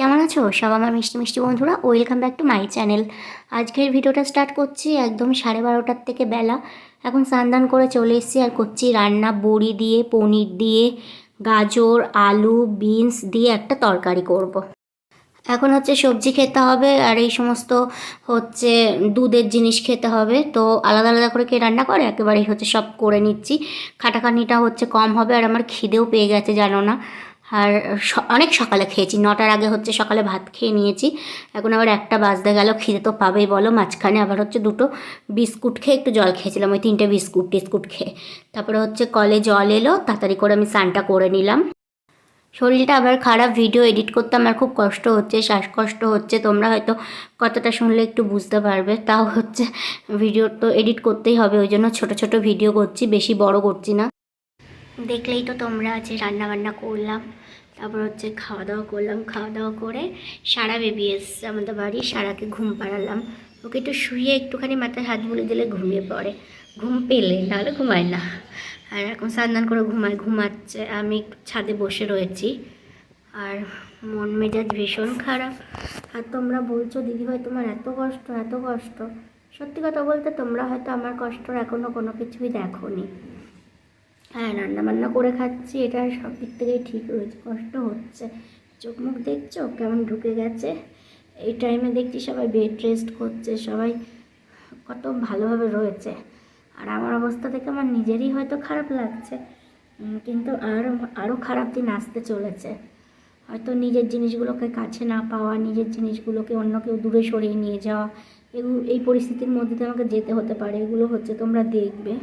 কেমন আছো? সব আমার মিষ্টি মিষ্টি বন্ধুরা welcome back to my channel আজকের ভিডিওটা স্টার্ট করছি একদম সাড়ে বারোটার থেকে বেলা। এখন স্নান করে চলে এসেছি আর করছি রান্না, বড়ি দিয়ে, পনির দিয়ে, গাজর, আলু বিনস দিয়ে একটা তরকারি করব। এখন হচ্ছে সবজি খেতে হবে আর এই সমস্ত হচ্ছে দুধের জিনিস খেতে হবে। তো আলাদা আলাদা করে কে রান্না করে? একেবারেই হচ্ছে সব করে নিচ্ছি। খাটাখানিটা হচ্ছে কম হবে আর আমার খিদেও পেয়ে গেছে, জানো না। আর অনেক সকালে খেয়েছি। নটার আগে হচ্ছে সকালে ভাত খেয়ে নিয়েছি। এখন আবার একটা বাজতে গেল, খিদে তো পাবেই বলো। মাঝখানে আবার হচ্ছে দুটো বিস্কুট খেয়ে একটু জল খেয়েছিলাম, ওই তিনটে বিস্কুট টিস্কুট খেয়ে। তারপরে হচ্ছে কলে জল এলো, তাড়াতাড়ি করে আমি স্নানটা করে নিলাম। শরীরটা আবার খারাপ, ভিডিও এডিট করতে আমার খুব কষ্ট হচ্ছে, শ্বাসকষ্ট হচ্ছে। তোমরা হয়তো কতটা শুনলে একটু বুঝতে পারবে। তাও হচ্ছে ভিডিও তো এডিট করতেই হবে, ওই জন্য ছোটো ছোটো ভিডিও করছি, বেশি বড় করছি না। দেখলেই তো তোমরা আছে রান্না বান্না করলাম, তারপর হচ্ছে খাওয়া দাওয়া করলাম। খাওয়া দাওয়া করে সারা বেবি এসছে আমাদের বাড়ি, সারাকে ঘুম পাড়ালাম। ওকে একটু শুয়ে একটুখানি মাথায় হাত বুলিয়ে দিলে ঘুমিয়ে পড়ে। ঘুম পেলে, নাহলে ঘুমায় না। আর এখন স্নান করে ঘুমায়, ঘুমাচ্ছে। আমি ছাদে বসে রয়েছি। আর মন মেজাজ ভীষণ খারাপ। আর তোমরা বলছো দিদিভাই তোমার এত কষ্ট এত কষ্ট। সত্যি কথা বলতে তোমরা হয়তো আমার কষ্টর এখনও কোনো কিছুই দেখোনি। হ্যাঁ রান্না বান্না করে খাচ্ছি, এটা সব দিক থেকেই ঠিক রয়েছে, কষ্ট হচ্ছে। চোখ মুখ দেখছ? কেমন ঢুকে গেছে? এই টাইমে দেখছি সবাই বেড রেস্ট করছে, সবাই কত ভালোভাবে রয়েছে। আর আমার অবস্থা থেকে আমার নিজেরই হয়তো খারাপ লাগছে কিন্তু আরও আরও খারাপ দিন আসতে চলেছে। হয়তো নিজের জিনিসগুলোকে কাছে না পাওয়া, নিজের জিনিসগুলোকে অন্য কেউ দূরে সরিয়ে নিয়ে যাওয়া এগুলো এই পরিস্থিতির মধ্যে দিয়ে আমাকে যেতে হতে পারে, এগুলো হচ্ছে তোমরা দেখবে।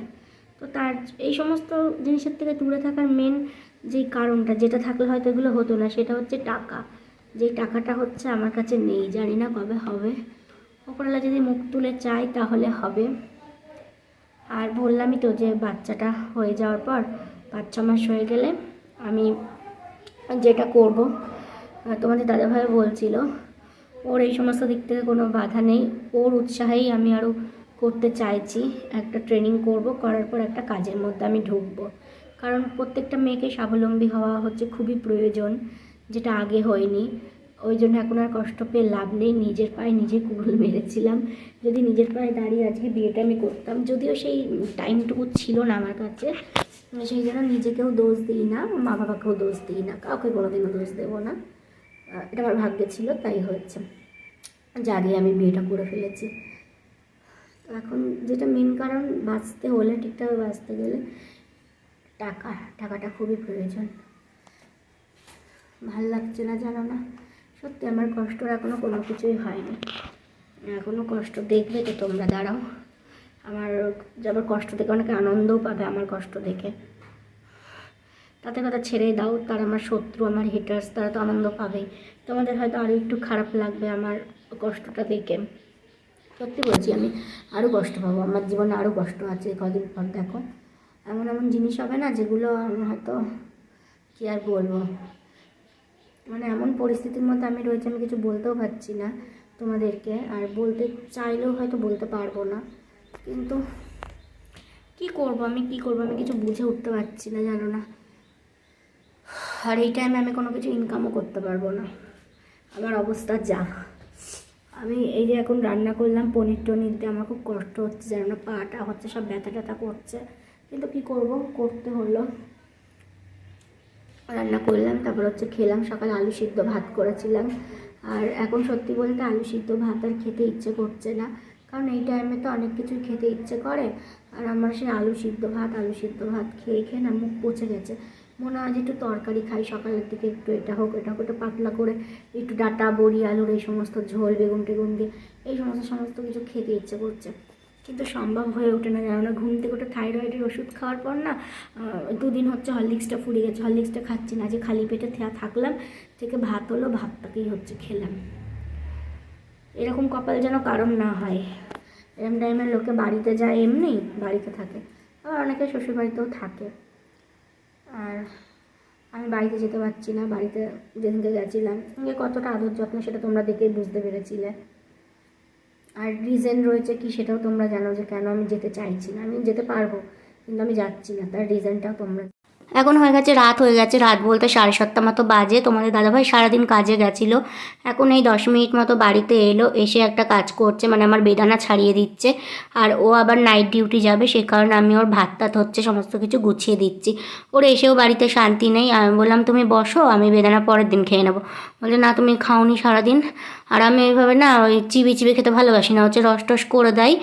তো তার এই সমস্ত জিনিসের থেকে দূরে থাকার মেন যেই কারণটা, যেটা থাকলে হয়তো এগুলো হতো না, সেটা হচ্ছে টাকা। যেই টাকাটা হচ্ছে আমার কাছে নেই, জানি না কবে হবে। ওপরওয়ালা যদি মুখ তুলে চাই তাহলে হবে। আর বললামই তো যে বাচ্চাটা হয়ে যাওয়ার পর পাঁচ ছ মাস হয়ে গেলে আমি যেটা করব তোমাদের দাদাভাই বলছিল, ওর এই সমস্ত দিক থেকে কোনো বাধা নেই। ওর উৎসাহেই আমি আরও করতে চাইছি, একটা ট্রেনিং করব, করার পর একটা কাজের মধ্যে আমি ঢুকবো। কারণ প্রত্যেকটা মেয়েকে স্বাবলম্বী হওয়া হচ্ছে খুবই প্রয়োজন, যেটা আগে হয়নি। ওই জন্য এখন আর কষ্ট পেয়ে লাভ নেই, নিজের পায়ে নিজে কুড়ুল মেরেছিলাম। যদি নিজের পায়ে দাঁড়িয়ে আজকে বিয়েটা আমি করতাম, যদিও সেই টাইমটুকু ছিল না আমার কাছে সেই জন্য নিজেকেও দোষ দিই না মা বাবাকেও দোষ দিই না, কাউকে কোনোদিনও দোষ দেবো না। এটা আমার ভাগ্যে ছিল, তাই হয়েছে। জাগে আমি বিয়েটা করে ফেলেছি। এখন যেটা মেন কারণ, বাঁচতে হলে, ঠিকঠাক বাঁচতে গেলে টাকা, টাকাটা খুবই প্রয়োজন। ভালো লাগছে না জানো না? সত্যি আমার কষ্টর এখনও কোনো কিছুই হয়নি। এখনও কষ্ট দেখবে তো তোমরা, দাঁড়াও। আমার যাবার কষ্ট দেখে অনেকে আনন্দও পাবে আমার কষ্ট দেখে। তাতে কথা ছেড়ে দাও, তারা আমার শত্রু, আমার হেটার্স তারা তো আনন্দ পাবেই। তোমাদের হয়তো আরও একটু খারাপ লাগবে আমার কষ্টটা দেখে। সত্যি বলছি আমি আরও কষ্ট পাবো। আমার জীবনে আরও কষ্ট আছে, কদিন পর দেখো। এমন এমন জিনিস হবে না যেগুলো আমি হয়তো কী আর বলব? মানে এমন পরিস্থিতির মধ্যে আমি রয়েছি, আমি কিছু বলতেও পারছি না তোমাদেরকে। আর বলতে চাইলেও হয়তো বলতে পারব না। কিন্তু কি করব? আমি কি করব? আমি কিছু বুঝে উঠতে পারছি না, জানো না। আর এই টাইমে আমি কোনো কিছু ইনকামও করতে পারব না। আমার অবস্থা যা। আমি এই যে এখন রান্না করলাম, পনির টনির দিয়ে আমার খুব কষ্ট হচ্ছে, যেন পাটা হচ্ছে, সব ব্যথা ট্যাথা করছে। কিন্তু কি করব? করতে হলো। রান্না করলাম, তারপর হচ্ছে খেলাম, সকালে আলু সিদ্ধ ভাত করেছিলাম। আর এখন সত্যি বলতে আলু সিদ্ধ ভাত আর খেতে ইচ্ছে করছে না। কারণ এই টাইমে তো অনেক কিছু খেতে ইচ্ছে করে। আর আমার সেই আলু সিদ্ধ ভাত, আলু সিদ্ধ ভাত খেয়ে খেয়ে না মুখ পচে গেছে। মনে হয় যে একটু তরকারি খাই, সকালের দিকে একটু এটা হোক এটা হোক, একটু পাতলা করে একটু ডাটা, বড়ি, আলুর এই সমস্ত ঝোল, বেগুন টেগুন দিয়ে এই সমস্ত সমস্ত কিছু খেতে ইচ্ছে করছে। কিন্তু সম্ভব হয়ে ওঠে না জানো না ঘুম থেকে ওটা থাইরয়েডের ওষুধ খাওয়ার পর না দুদিন হচ্ছে হরলিক্সটা ফুরিয়ে গেছে, হরলিক্সটা খাচ্ছি না, যে খালি পেটে থা- থাকলাম, থেকে ভাত হলো, ভাতটাকেই হচ্ছে খেলাম। এরকম কপাল যেন কারণ না হয়। এরকম টাইমের লোকে বাড়িতে যায় এমনি, বাড়িতে থাকে। আবার অনেকে শ্বশুর বাড়িতেও থাকে। আর আমি বাড়িতে যেতে পারছি না, বাড়িতে যেদিনকে গেছিলাম কতটা আদর যত্ন সেটা তোমরা দেখেই বুঝতে পেরেছিলে। আর রিজন রয়েছে কি সেটাও তোমরা জানো যে কেন আমি যেতে চাইছি না। আমি যেতে পারব, কিন্তু আমি যাচ্ছি না, তার রিজনটাও তোমরা এখন হয়ে গেছে, রাত হয়ে গেছে। রাত বলতে সাড়ে সাতটা মতো বাজে। তোমাদের দাদাভাই সারাদিন কাজে গেছিল। এখন এই দশ মিনিট মতো বাড়িতে এলো, এসে একটা কাজ করছে মানে আমার বেদানা ছাড়িয়ে দিচ্ছে। আর ও আবার নাইট ডিউটি যাবে, সে কারণে আমি ওর ভাত টাত হচ্ছে সমস্ত কিছু গুছিয়ে দিচ্ছি। ওর এসেও বাড়িতে শান্তি নেই। আমি বললাম, তুমি বসো, আমি বেদানা পরের দিন খেয়ে নেব। বলছে, না, তুমি খাওনি সারাদিন। আর আমি এইভাবে না ওই চিবি চিবি খেতে ভালোবাসি না। হচ্ছে রস টস করে দেয়।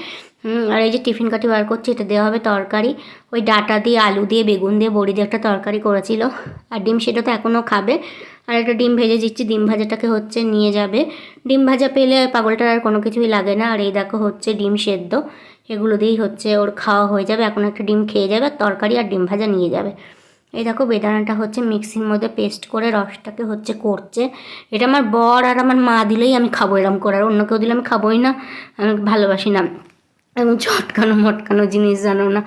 হুম, আর এই যে টিফিন কাঠি বার করছি এটা দেওয়া হবে তরকারি। ওই ডাটা দিয়ে আলু দিয়ে বেগুন দিয়ে বড়ি দিয়ে একটা তরকারি করেছিল। আর ডিম সেটা তো এখনও খাবে। আর একটা ডিম ভেজে দিচ্ছি ডিম ভাজাটাকে হচ্ছে নিয়ে যাবে। ডিম ভাজা পেলে পাগলটার আর কোনো কিছুই লাগে না। আর এই দেখো হচ্ছে ডিম সেদ্ধ। এগুলো দিয়েই হচ্ছে ওর খাওয়া হয়ে যাবে। এখন একটা ডিম খেয়ে যাবে তরকারি আর ডিম ভাজা নিয়ে যাবে। এই দেখো বেদানাটা হচ্ছে মিক্সির মধ্যে পেস্ট করে রসটাকে হচ্ছে করছে। এটা আমার বর আর আমার মা দিলেই আমি খাব এরম করে। আর অন্য কেউ দিলে আমি খাবোই না। আমি ভালোবাসি না। এবং ঝটকানো মটকানো জিনিস জানো না।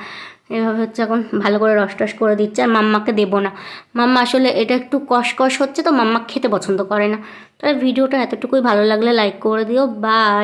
এভাবে হচ্ছে এখন ভালো করে রস টস করে দিচ্ছে আর মাম্মাকে দেবো না। মাম্মা আসলে এটা একটু কষকষ হচ্ছে তো মাম্মা খেতে পছন্দ করে না। তাই ভিডিওটা এতটুকুই ভালো লাগলে লাইক করে দিও। বাই